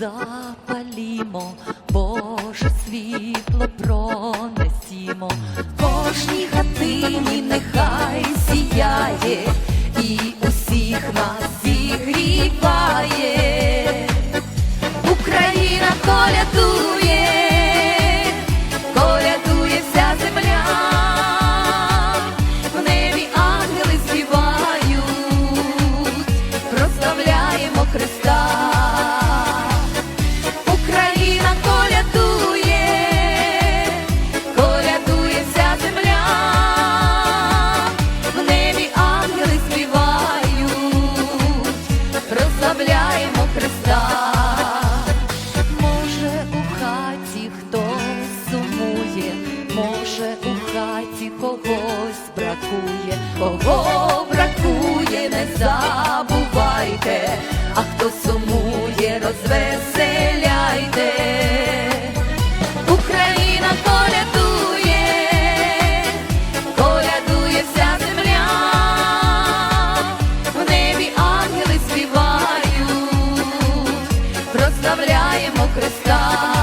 запалімо, Боже світло пронесімо, кожній хатині нехай сіяє і усіх нас зігріває, Україна колядує. може у хаті когось бракує, кого бракує, не забувайте, а хто сумує, розвеселяйте, Україна колядує, колядує земля, в небі ангели співають, прославляємо Христа.